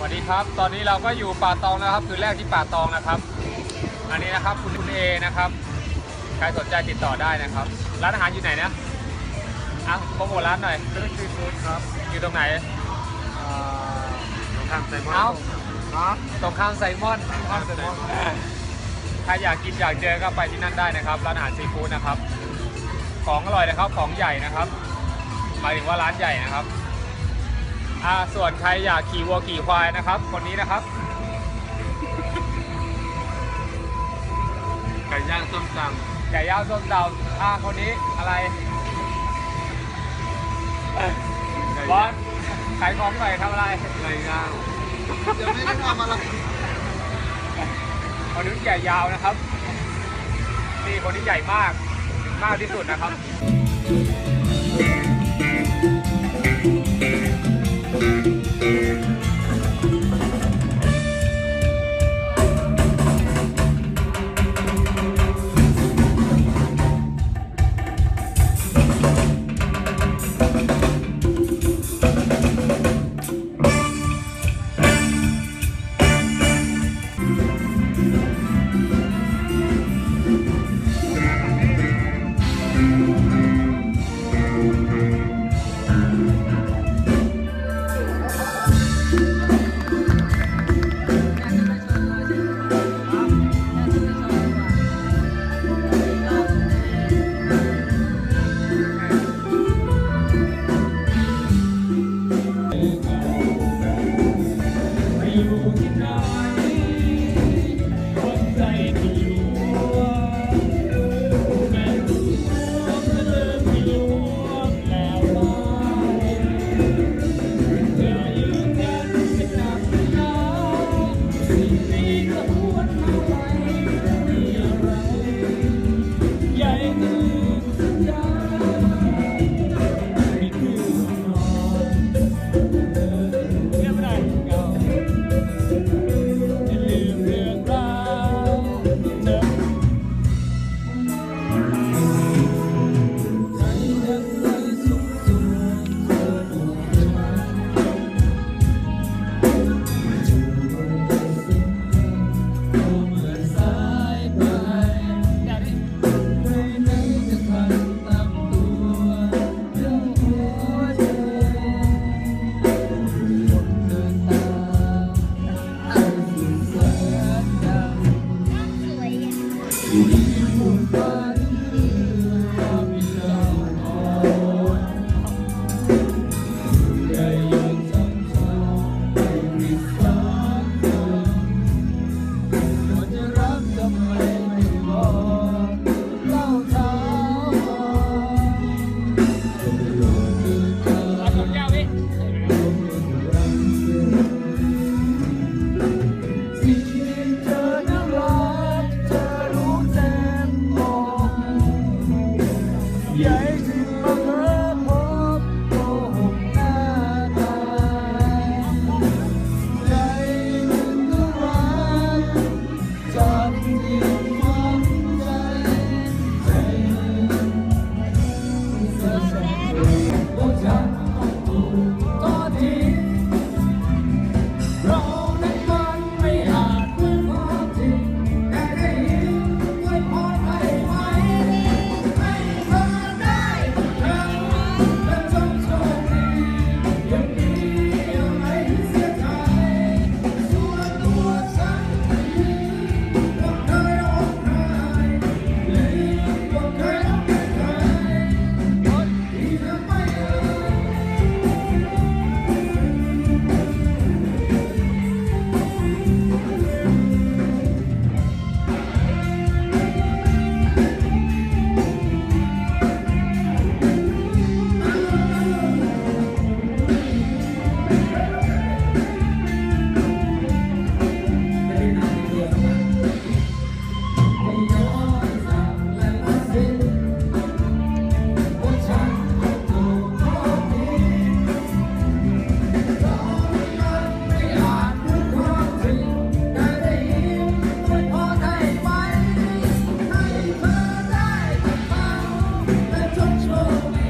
สวัสดีครับ ตอนนี้เราก็อยู่ป่าตองนะครับคืนแรกที่ป่าตองนะครับ อันนี้นะครับคุณคุณเอนะครับใครสนใจติดต่อได้นะครับ ร้านอาหารอยู่ไหนนะอะโปรโมทร้านหน่อยเรื่องซีฟู้ดครับอยู่ตรงไหนอ่าตรงข้ามไซมอนเอ้าครับตรงข้ามไซมอนตรงข้ามไซมอนใครอยากกินอยากเจอก็ไปที่นั่นได้นะครับ ร้านอาหารซีฟู้ดนะครับ ของอร่อยนะครับของใหญ่นะครับหมายถึงว่าร้านใหญ่นะครับ อ่าส่วนใครอยากขี่วัวขี่ควายนะครับ คนนี้นะครับ ไก่ย่างส้มตไก่ย่างส้มตำอ่าคนนี้อะไรำไก่บอสขายของหน่อยทำอะไร ไก่ย่างยังไม่ได้ทำอะไรคนนี้ใหญ่ยาวนะครับนี่คนนี้ใหญ่มากมากที่สุดนะครับไ control me.